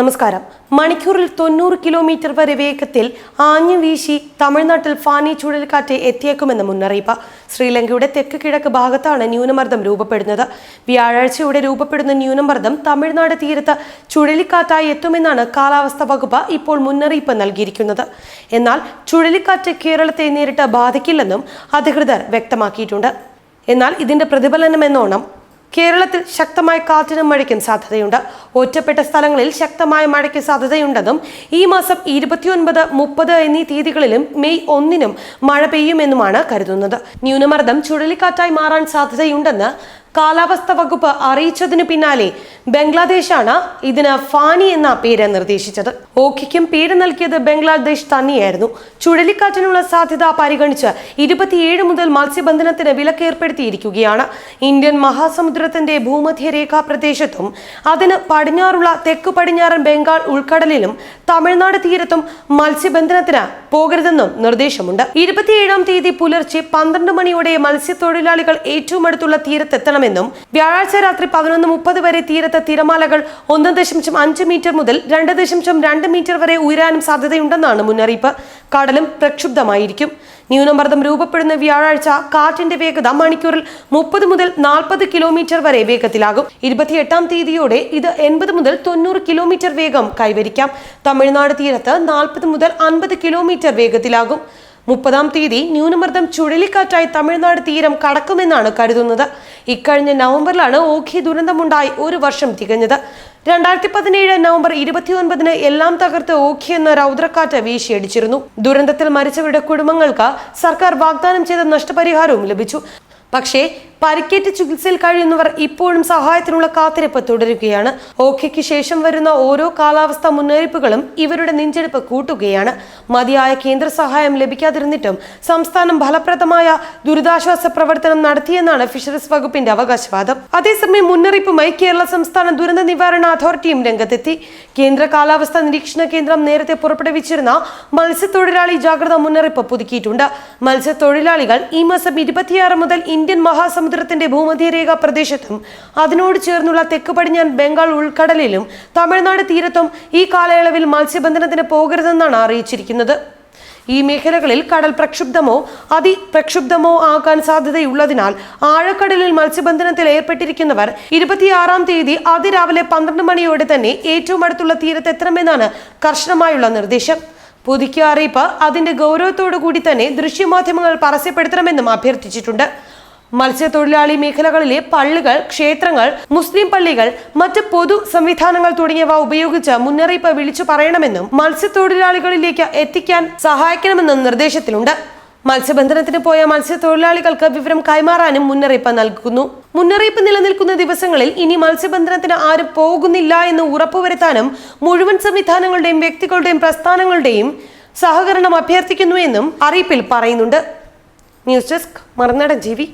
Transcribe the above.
നമസ്കാരം. മണിക്കൂറിൽ തൊണ്ണൂറ് കിലോമീറ്റർ വരെ വേഗത്തിൽ ആഞ്ഞു വീശി തമിഴ്നാട്ടിൽ ഫാനി ചുഴലിക്കാറ്റ് എത്തിയേക്കുമെന്ന് മുന്നറിയിപ്പ്. ശ്രീലങ്കയുടെ തെക്ക് കിഴക്ക് ഭാഗത്താണ് ന്യൂനമർദ്ദം രൂപപ്പെടുന്നത്. വ്യാഴാഴ്ചയോടെ രൂപപ്പെടുന്ന ന്യൂനമർദ്ദം തമിഴ്നാട് തീരത്ത് ചുഴലിക്കാറ്റായി എത്തുമെന്നാണ് കാലാവസ്ഥാ വകുപ്പ് ഇപ്പോൾ മുന്നറിയിപ്പ് നൽകിയിരിക്കുന്നത്. എന്നാൽ ചുഴലിക്കാറ്റ് കേരളത്തെ നേരിട്ട് ബാധിക്കില്ലെന്നും അധികൃതർ വ്യക്തമാക്കിയിട്ടുണ്ട്. എന്നാൽ ഇതിന്റെ പ്രതിഫലനം എന്നോണം കേരളത്തിൽ ശക്തമായ കാറ്റിനും മഴയ്ക്കും സാധ്യതയുണ്ട്. ഒറ്റപ്പെട്ട സ്ഥലങ്ങളിൽ ശക്തമായ മഴയ്ക്ക് സാധ്യതയുണ്ടെന്നും ഈ മാസം ഇരുപത്തിയൊൻപത് മുപ്പത് എന്നീ തീയതികളിലും മെയ് ഒന്നിനും മഴ പെയ്യുമെന്നുമാണ് കരുതുന്നത്. ന്യൂനമർദ്ദം ചുഴലിക്കാറ്റായി മാറാൻ സാധ്യതയുണ്ടെന്ന് കാലാവസ്ഥ വകുപ്പ് അറിയിച്ചതിനു പിന്നാലെ ബംഗ്ലാദേശാണ് ഇതിന് ഫാനി എന്ന പേര് നിർദ്ദേശിച്ചത്. ഓഖിക്കും പേര് നൽകിയത് ബംഗ്ലാദേശ് തന്നെയായിരുന്നു. ചുഴലിക്കാറ്റിനുള്ള സാധ്യത പരിഗണിച്ച് ഇരുപത്തിയേഴ് മുതൽ മത്സ്യബന്ധനത്തിന് വിലക്ക് ഏർപ്പെടുത്തിയിരിക്കുകയാണ് ഇന്ത്യൻ മഹാസമുദ്രത്തിന്റെ ഭൂമധ്യരേഖാ പ്രദേശത്തും അതിന് പടിഞ്ഞാറുള്ള തെക്ക് പടിഞ്ഞാറൻ ബംഗാൾ ഉൾക്കടലിലും തമിഴ്നാട് തീരത്തും മത്സ്യബന്ധനത്തിന് പോകരുതെന്നും നിർദ്ദേശമുണ്ട്. ഇരുപത്തിയേഴാം തീയതി പുലർച്ചെ പന്ത്രണ്ട് മണിയോടെ മത്സ്യത്തൊഴിലാളികൾ ഏറ്റവും അടുത്തുള്ള തീരത്തെത്തണമെന്നും വ്യാഴാഴ്ച രാത്രി പതിനൊന്ന് മുപ്പത് വരെ തീരത്ത് തിരമാലകൾ ഒന്ന് ദശാംശം അഞ്ച് മീറ്റർ മുതൽ രണ്ട് ദശാംശം രണ്ട് മീറ്റർ വരെ ഉയരാനും സാധ്യതയുണ്ടെന്നാണ് മുന്നറിയിപ്പ്. കടലും പ്രക്ഷുബ്ധമായിരിക്കും. ന്യൂനമർദ്ദം രൂപപ്പെടുന്ന വ്യാഴാഴ്ച കാറ്റിന്റെ വേഗത മണിക്കൂറിൽ മുപ്പത് മുതൽ നാൽപ്പത് കിലോമീറ്റർ വരെ വേഗത്തിലാകും. ഇരുപത്തിയെട്ടാം തീയതിയോടെ ഇത് എൺപത് മുതൽ തൊണ്ണൂറ് കിലോമീറ്റർ വേഗം കൈവരിക്കാം. തമിഴ്നാട് തീരത്ത് നാൽപ്പത് മുതൽ അൻപത് കിലോമീറ്റർ വേഗത്തിലാകും. മുപ്പതാം തീയതി ന്യൂനമർദ്ദം ചുഴലിക്കാറ്റായി തമിഴ്നാട് തീരം കടക്കുമെന്നാണ് കരുതുന്നത്. ഇക്കഴിഞ്ഞ നവംബറിലാണ് ഓഖി ദുരന്തമുണ്ടായി ഒരു വർഷം തികഞ്ഞത്. രണ്ടായിരത്തി പതിനേഴ് നവംബർ ഇരുപത്തിയൊൻപതിന് എല്ലാം തകർത്ത് ഓഖി എന്ന രൗദ്രക്കാറ്റ് വീശിയടിച്ചിരുന്നു. ദുരന്തത്തിൽ മരിച്ചവരുടെ കുടുംബങ്ങൾക്ക് സർക്കാർ വാഗ്ദാനം ചെയ്ത നഷ്ടപരിഹാരവും ലഭിച്ചു. പക്ഷേ പരിക്കേറ്റ് ചികിത്സയിൽ കഴിയുന്നവർ ഇപ്പോഴും സഹായത്തിനുള്ള കാത്തിരിപ്പ് തുടരുകയാണ്. ഓഖയ്ക്ക് ശേഷം വരുന്ന ഓരോ കാലാവസ്ഥാ മുന്നറിയിപ്പുകളും ഇവരുടെ നെഞ്ചെടുപ്പ് കൂട്ടുകയാണ്. മതിയായ കേന്ദ്ര സഹായം ലഭിക്കാതിരുന്നിട്ടും സംസ്ഥാനം ഫലപ്രദമായ ദുരിതാശ്വാസ പ്രവർത്തനം നടത്തിയെന്നാണ് ഫിഷറീസ് വകുപ്പിന്റെ അവകാശവാദം. അതേസമയം മുന്നറിയിപ്പുമായി കേരള സംസ്ഥാന ദുരന്ത നിവാരണ അതോറിറ്റിയും രംഗത്തെത്തി. കേന്ദ്ര കാലാവസ്ഥാ നിരീക്ഷണ കേന്ദ്രം നേരത്തെ പുറപ്പെടുവിച്ചിരുന്ന മത്സ്യത്തൊഴിലാളി ജാഗ്രതാ മുന്നറിയിപ്പ് പുതുക്കിയിട്ടുണ്ട്. മത്സ്യത്തൊഴിലാളികൾ ഈ മാസം ഇരുപത്തിയാറ് മുതൽ ഇന്ത്യൻ മഹാസമുദ്രത്തിന്റെ ഭൂമധ്യരേഖ പ്രദേശത്തും അതിനോട് ചേർന്നുള്ള തെക്ക് പടിഞ്ഞാൻ ബംഗാൾ ഉൾക്കടലിലും തമിഴ്നാട് തീരത്തും ഈ കാലയളവിൽ മത്സ്യബന്ധനത്തിന് പോകരുതെന്നാണ് അറിയിച്ചിരിക്കുന്നത്. ഈ മേഖലകളിൽ കടൽ പ്രക്ഷുബ്ധമോ അതിപ്രക്ഷുബ്ധമോ ആകാൻ സാധ്യതയുള്ളതിനാൽ ആഴക്കടലിൽ മത്സ്യബന്ധനത്തിൽ ഏർപ്പെട്ടിരിക്കുന്നവർ ഇരുപത്തിയാറാം തീയതി അതിരാവിലെ പന്ത്രണ്ട് മണിയോടെ തന്നെ ഏറ്റവും അടുത്തുള്ള തീരത്തെത്തണമെന്നാണ് കർശനമായുള്ള നിർദ്ദേശം. പുതുക്കിയ അറിയിപ്പ് അതിന്റെ ഗൗരവത്തോടു കൂടി തന്നെ ദൃശ്യമാധ്യമങ്ങൾ പരസ്യപ്പെടുത്തണമെന്നും അഭ്യർത്ഥിച്ചിട്ടുണ്ട്. മത്സ്യത്തൊഴിലാളി മേഖലകളിലെ പള്ളികൾ ക്ഷേത്രങ്ങൾ മുസ്ലിം പള്ളികൾ മറ്റ് പൊതു സംവിധാനങ്ങൾ തുടങ്ങിയവ ഉപയോഗിച്ച് മുന്നറിയിപ്പ് വിളിച്ചു പറയണമെന്നും മത്സ്യത്തൊഴിലാളികളിലേക്ക് എത്തിക്കാൻ സഹായിക്കണമെന്നും നിർദ്ദേശത്തിലുണ്ട്. മത്സ്യബന്ധനത്തിന് പോയ മത്സ്യത്തൊഴിലാളികൾക്ക് വിവരം കൈമാറാനും മുന്നറിയിപ്പ് നൽകുന്നു. മുന്നറിയിപ്പ് നിലനിൽക്കുന്ന ദിവസങ്ങളിൽ ഇനി മത്സ്യബന്ധനത്തിന് ആരും പോകുന്നില്ല എന്ന് ഉറപ്പുവരുത്താനും മുഴുവൻ സംവിധാനങ്ങളുടെയും വ്യക്തികളുടെയും പ്രസ്ഥാനങ്ങളുടെയും സഹകരണം അഭ്യർത്ഥിക്കുന്നു എന്നും അറിയിപ്പിൽ പറയുന്നുണ്ട്. ന്യൂസ് ഡെസ്ക് മറുനാടൻ ജീവി